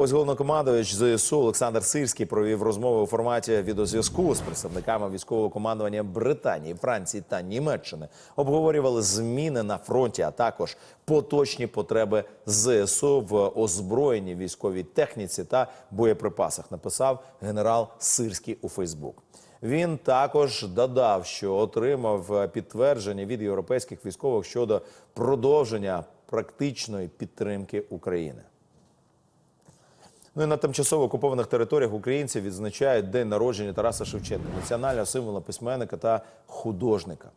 Ось головнокомандувач ЗСУ Олександр Сирський провів розмови у форматі відеозв'язку з представниками військового командування Британії, Франції та Німеччини. Обговорювали зміни на фронті, а також поточні потреби ЗСУ в озброєнні військовій техніці та боєприпасах. Написав генерал Сирський у Фейсбук. Він також додав, що отримав підтвердження від європейських військових щодо продовження практичної підтримки України. Ну і на тимчасово окупованих територіях українці відзначають день народження Тараса Шевченка, національного символа письменника та художника.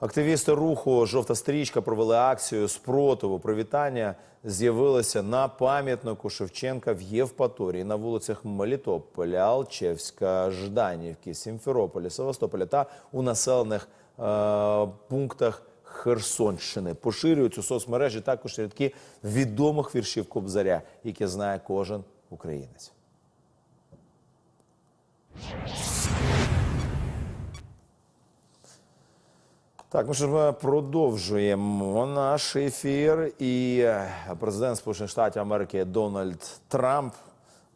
Активісти руху Жовта стрічка провели акцію спротиву. Привітання з'явилися на пам'ятнику Шевченка в Євпаторії на вулицях Мелітополя, Алчевська, Жданівки, Сімферополя, Севастополя та у населених е, пунктах Херсонщини. Поширюють у соцмережі також рядки відомих віршів Кобзаря, які знає кожен українець. Так, ну що ж продовжуємо наш ефір. І е, президент Сполучених Штатів Америки Дональд Трамп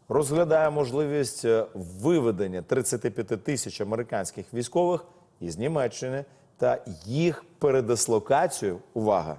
розглядає можливість е, виведення 35 тисяч американських військових із Німеччини та їх передислокацію. Увага!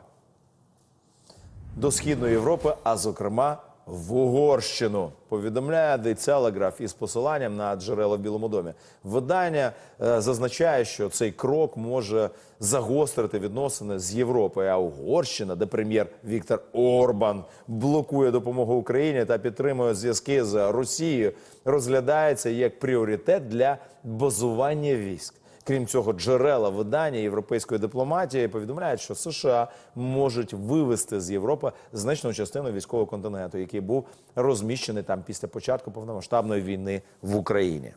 до східної Європи, а зокрема в Угорщину. Повідомляє The Telegraph із посиланням на джерела в Білому домі. Видання е, зазначає, що цей крок може загострити відносини з Європою. А Угорщина, де прем'єр Віктор Орбан блокує допомогу Україні та підтримує зв'язки з Росією, розглядається як пріоритет для базування військ. Крім цього, джерела видання європейської дипломатії повідомляють, що США можуть вивести з Європи значну частину військового континенту, який був розміщений там після початку повномасштабної війни в Україні.